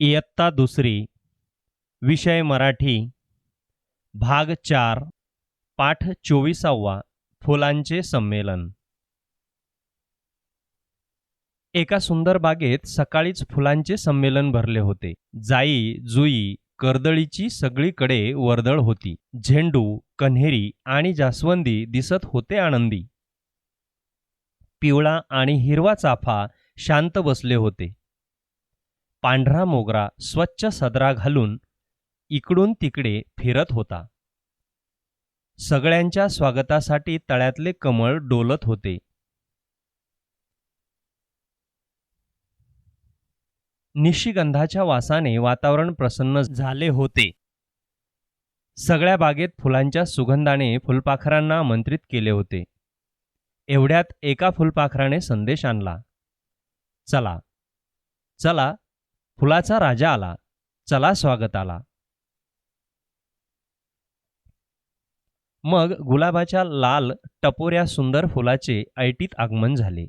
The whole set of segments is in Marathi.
इयत्ता दुसरी विषय मराठी भाग चार पाठ चोवीसावा फुलांचे संमेलन. एका सुंदर बागेत सकाळीच फुलांचे संमेलन भरले होते. जाई जुई कर्दळीची सगळीकडे वर्दळ होती. झेंडू कन्हेरी आणि जास्वंदी दिसत होते आनंदी. पिवळा आणि हिरवा चाफा शांत बसले होते. पांढरा मोगरा स्वच्छ सदरा घालून इकडून तिकडे फिरत होता. सगळ्यांच्या स्वागतासाठी तळ्यातले कमळ डोलत होते. निशिगंधाच्या वासाने वातावरण प्रसन्न झाले होते. सगळ्या बागेत फुलांच्या सुगंधाने फुलपाखरांना आमंत्रित केले होते. एवढ्यात एका फुलपाखराने संदेश आणला. चला चला फुलाचा राजा आला. चला स्वागत आला. मग गुलाबाच्या लाल टपोऱ्या सुंदर फुलाचे ऐटीत आगमन झाले.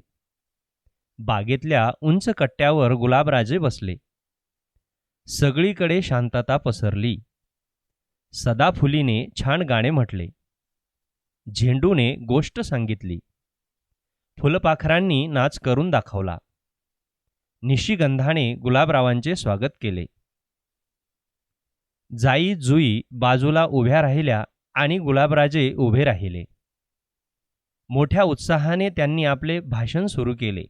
बागेतल्या उंच कट्ट्यावर गुलाबराजे बसले. सगळीकडे शांतता पसरली. सदाफुलीने छान गाणे म्हटले. झेंडूने गोष्ट सांगितली. फुलपाखरांनी नाच करून दाखवला. निशिगंधाने गुलाबरावांचे स्वागत केले. जाई जुई बाजूला उभ्या राहिल्या आणि गुलाबराजे उभे राहिले. मोठ्या उत्साहाने त्यांनी आपले भाषण सुरू केले.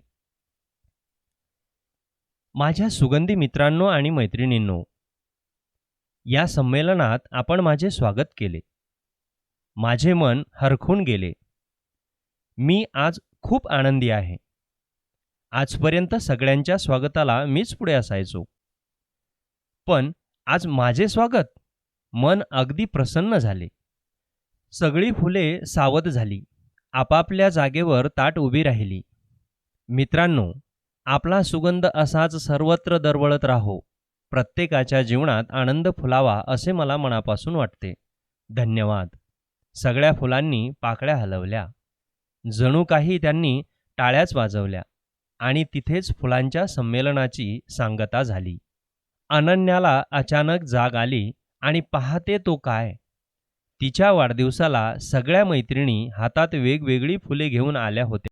माझ्या सुगंधी मित्रांनो आणि मैत्रिणींनो या संमेलनात आपण माझे स्वागत केले. माझे मन हरखून गेले. मी आज खूप आनंदी आहे. आजपर्यंत सगळ्यांच्या स्वागताला मीच पुढे असायचो. पण आज माझे स्वागत मन अगदी प्रसन्न झाले. सगळी फुले सावध झाली. आपापल्या जागेवर ताट उभी राहिली. मित्रांनो आपला सुगंध असाच सर्वत्र दरवळत राहो. प्रत्येकाच्या जीवनात आनंद फुलावा असे मला मनापासून वाटते. धन्यवाद. सगळ्या फुलांनी पाकळ्या हलवल्या. जणू काही त्यांनी टाळ्याच वाजवल्या. आणि तिथेच फुलांच्या संमेलनाची सांगता झाली. अनन्याला अचानक जाग आली आणि पाहते तो काय? तिच्या वाढदिवसाला सगळ्या मैत्रिणी हातात वेगवेगळी फुले घेऊन आल्या होत्या.